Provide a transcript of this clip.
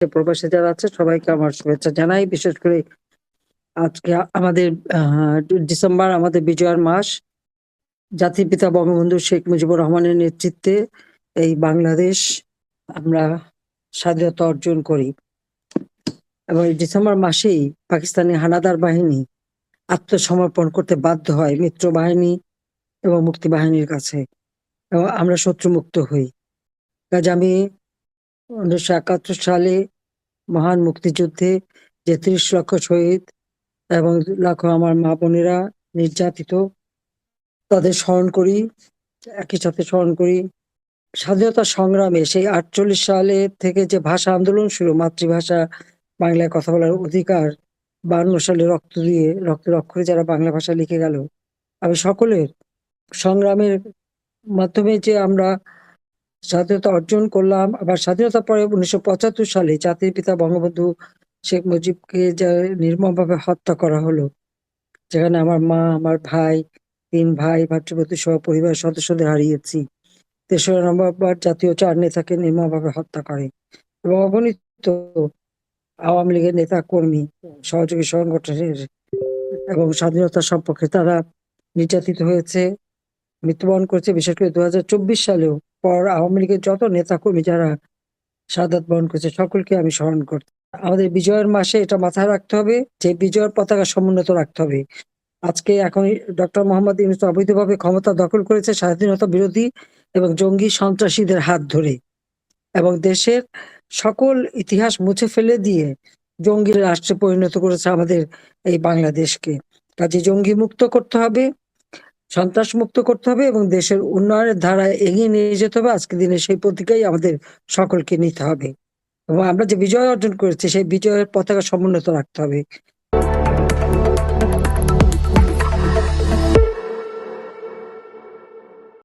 প্রবাসী যারা আছে, সবাইকে আমার শুভেচ্ছা জানাই। বিশেষ করে আজকে আমাদের ডিসেম্বর, আমাদের বিজয়ের মাস। জাতির পিতা বঙ্গবন্ধু শেখ মুজিবুর রহমানের নেতৃত্বে এই বাংলাদেশ আমরা স্বাধীনতা অর্জন করি। এবং এই ডিসেম্বর মাসেই পাকিস্তানি হানাদার বাহিনী আত্মসমর্পণ করতে বাধ্য হয় মিত্র বাহিনী এবং মুক্তি বাহিনীর কাছে। এবং আমরা শত্রুমুক্ত হই। কাজ আমি উনিশশো একাত্তর সালে মহান মুক্তিযুদ্ধে যে ত্রিশ লক্ষ শহীদ এবং লাখো আমার মা বোনেরা নির্যাতিত, তাদের স্মরণ করি, একই সাথে স্মরণ করি। স্বাধীনতা সংগ্রামে সেই আটচল্লিশ সালে থেকে যে ভাষা আন্দোলন শুরু, মাতৃভাষা, বাংলায় কথা বলার অধিকার বান্ন সালে রক্ত দিয়ে রক্তের অক্ষরে যারা বাংলা ভাষা লিখে গেল। আমি সকলের সংগ্রামের মাধ্যমে যে আমরা স্বাধীনতা অর্জন করলাম। আবার স্বাধীনতা পরে উনিশশো পঁচাত্তর সালে জাতির পিতা বঙ্গবন্ধু শেখ মুজিবকে যা নির্মমভাবে হত্যা করা হলো, যেখানে আমার মা, আমার ভাই, তিন ভাই ভাতৃপ্রতি সহ পরিবারের সদস্যদের হারিয়েছি। তেসরা নভেম্বর জাতীয় চার নেতাকে নির্মমভাবে হত্যা করে এবং অগণিত আওয়ামী লীগের নেতা, কর্মী, সহযোগী সংগঠনের এবং স্বাধীনতা সম্পর্কে তারা নির্যাতিত হয়েছে, মৃত্যুবরণ করেছে। বিশেষ করে দু হাজার চব্বিশ সালেও পর আওয়ামী লীগের যত নেতা কর্মী যারা শাহাদাত বহন করেছে, সকলকে আমি স্মরণ করছি। আমাদের বিজয়ের মাসে এটা মাথায় রাখতে হবে যে বিজয়ের পতাকা সমুন্নত রাখতে হবে। আজকে এখন ডক্টর মোহাম্মদ ইউনুস অবৈধভাবে ক্ষমতা দখল করেছে স্বাধীনতা বিরোধী এবং জঙ্গি সন্ত্রাসীদের হাত ধরে এবং দেশের সকল ইতিহাস মুছে ফেলে দিয়ে জঙ্গি রাষ্ট্রে পরিণত করেছে আমাদের এই বাংলাদেশকে। কাজে জঙ্গি মুক্ত করতে হবে সন্ত্রাস মুক্ত করতে হবে এবং দেশের উন্নয়নের ধারায় এগিয়ে নিয়ে যেতে হবে। আজকের দিনে সেই প্রতিজ্ঞাই আমাদের সকলকে নিতে হবে এবং আমরা যে বিজয় অর্জন করেছি, সেই বিজয়ের পতাকা সমুন্নত রাখতে হবে।